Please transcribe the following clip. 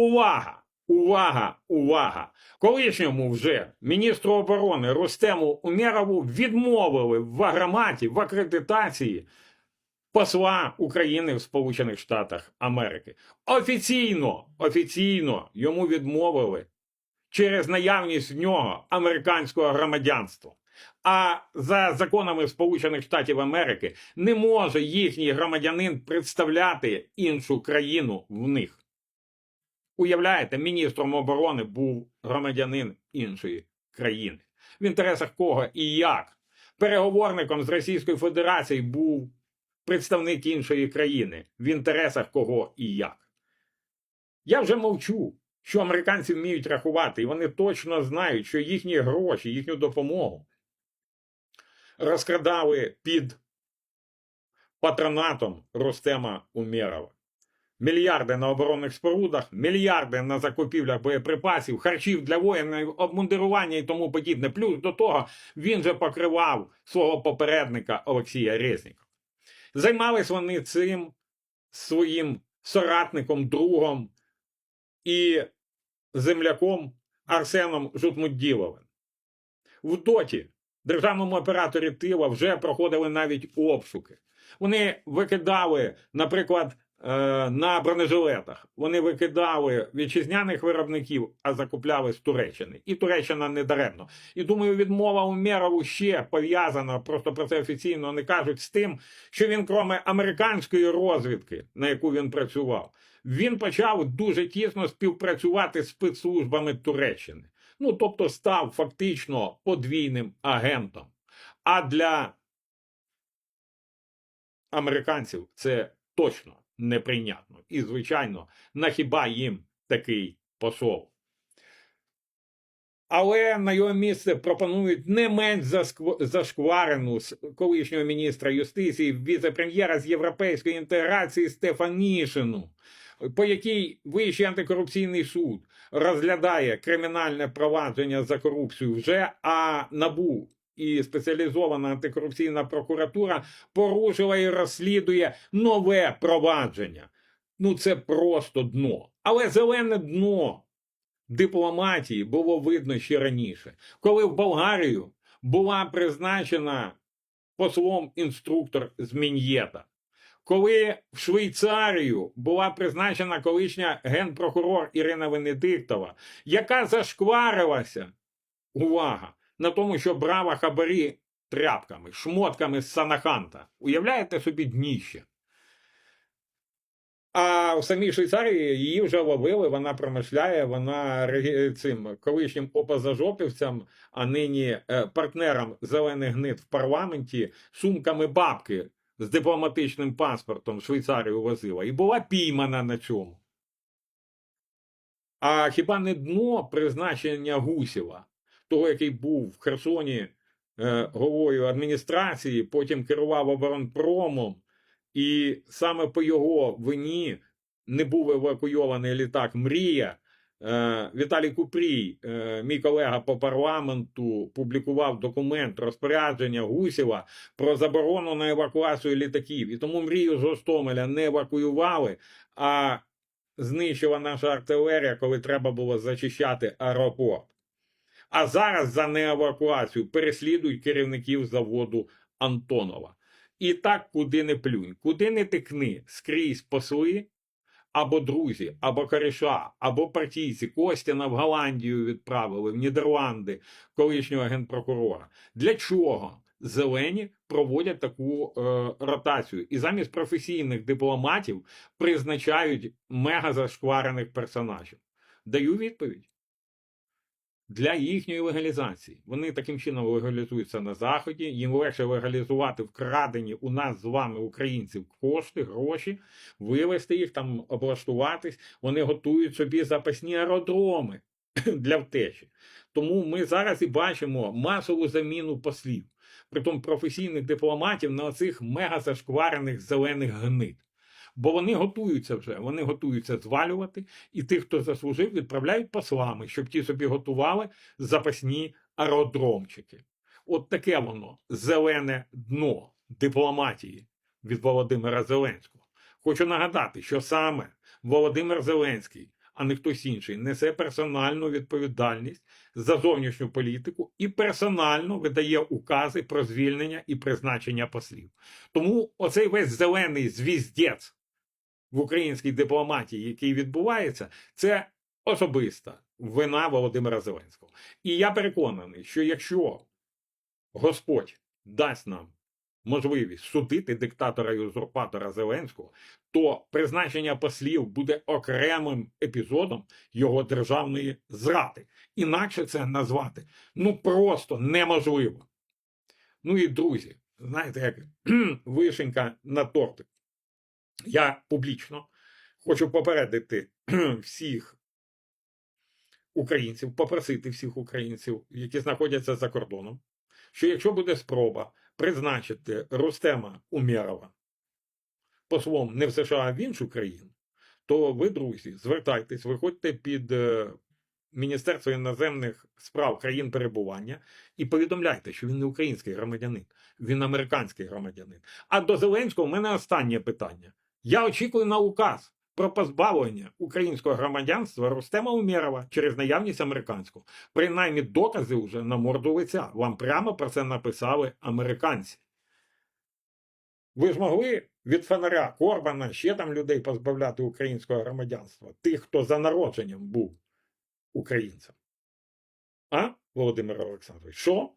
Увага! Увага! Увага! Колишньому вже міністру оборони Рустему Умєрову відмовили в агроматі в акредитації посла України в Сполучених Штатах Америки. Офіційно, офіційно йому відмовили через наявність в нього американського громадянства. А за законами Сполучених Штатів Америки не може їхній громадянин представляти іншу країну в них. Уявляєте, міністром оборони був громадянин іншої країни. В інтересах кого і як? Переговорником з Російською Федерацією був представник іншої країни. В інтересах кого і як. Я вже мовчу, що американці вміють рахувати, і вони точно знають, що їхні гроші, їхню допомогу розкрадали під патронатом Рустема Умєрова. Мільярди на оборонних спорудах, мільярди на закупівлях боєприпасів, харчів для воїнів, обмундирування і тому подібне. Плюс до того він же покривав свого попередника Олексія Резнікова. Займались вони цим своїм соратником, другом і земляком Арсеном Жутмудділовим. В доті державному операторі Тива вже проходили навіть обшуки. Вони викидали, наприклад, на бронежилетах. Вони викидали вітчизняних виробників, а закупляли з Туреччини. І Туреччина не даремно. І думаю, відмова Умєрову ще пов'язана, просто про це офіційно не кажуть, з тим, що він, кроме американської розвідки, на яку він працював, він почав дуже тісно співпрацювати з спецслужбами Туреччини. Ну, тобто став фактично подвійним агентом. А для американців це точно неприйнятно. І, звичайно, на хіба їм такий посол. Але на його місце пропонують не менш зашкварену колишнього міністра юстиції, віце-прем'єра з європейської інтеграції Стефанішину, по якій Вищий антикорупційний суд розглядає кримінальне провадження за корупцію вже, а НАБУ і спеціалізована антикорупційна прокуратура порушила і розслідує нове провадження. Ну це просто дно. Але зелене дно дипломатії було видно ще раніше, коли в Болгарію була призначена послом інструктор з Мін'єта. Коли в Швейцарію була призначена колишня генпрокурор Ірина Венедиктова, яка зашкварилася, увага, на тому, що брала хабарі тряпками, шмотками з Санаханта. Уявляєте собі дніще? А в самій Швейцарії її вже ловили, вона промишляє, вона цим колишнім опозажопівцям, а нині е, партнерам зелених гнид в парламенті сумками бабки з дипломатичним паспортом Швейцарію возила і була піймана на цьому. А хіба не дно призначення Гусєва, того, який був в Херсоні е, головою адміністрації, потім керував оборонпромом, і саме по його вині не був евакуйований літак Мрія. Е, Віталій Купрій, е, мій колега по парламенту, публікував документ розпорядження Гусєва про заборону на евакуацію літаків. І тому мрію з Гостомеля не евакуювали, а знищила наша артилерія, коли треба було зачищати аеропорт. А зараз за неевакуацію переслідують керівників заводу Антонова. І так куди не плюнь, куди не тикни, скрізь посли, або друзі, або коріша, або партійці. Костяна в Голландію відправили, в Нідерланди, колишнього генпрокурора. Для чого зелені проводять таку е, ротацію? І замість професійних дипломатів призначають мега зашкварених персонажів. Даю відповідь. Для їхньої легалізації. Вони таким чином легалізуються на Заході, їм легше легалізувати вкрадені у нас з вами, українців, кошти, гроші, вивезти їх там, облаштуватись. Вони готують собі запасні аеродроми для втечі. Тому ми зараз і бачимо масову заміну послів, притом професійних дипломатів на оцих мега зашкварених зелених гнид. Бо вони готуються вже, вони готуються звалювати, і тих, хто заслужив, відправляють послами, щоб ті собі готували запасні аеродромчики. От таке воно зелене дно дипломатії від Володимира Зеленського. Хочу нагадати, що саме Володимир Зеленський а не хтось інший, несе персональну відповідальність за зовнішню політику і персонально видає укази про звільнення і призначення послів. Тому оцей весь зелений звіздець в українській дипломатії, який відбувається, це особиста вина Володимира Зеленського. І я переконаний, що якщо Господь дасть нам можливість судити диктатора і узурпатора Зеленського, то призначення послів буде окремим епізодом його державної зради. Інакше це назвати ну просто неможливо. Ну і друзі, знаєте, як вишенька на тортик. Я публічно хочу попередити всіх українців, попросити всіх українців, які знаходяться за кордоном, що якщо буде спроба призначити Рустема Умєрова послом не в США, а в іншу країну, то ви, друзі, звертайтесь, виходьте під е, Міністерство іноземних справ країн перебування і повідомляйте, що він не український громадянин, він американський громадянин. А до Зеленського в мене останнє питання. Я очікую на указ про позбавлення українського громадянства Рустема Умєрова через наявність американського. Принаймні докази вже на морду лиця. Вам прямо про це написали американці. Ви ж могли від фонаря Корбана ще там людей позбавляти українського громадянства, тих, хто за народженням був українцем. А, Володимир Олександрович, що?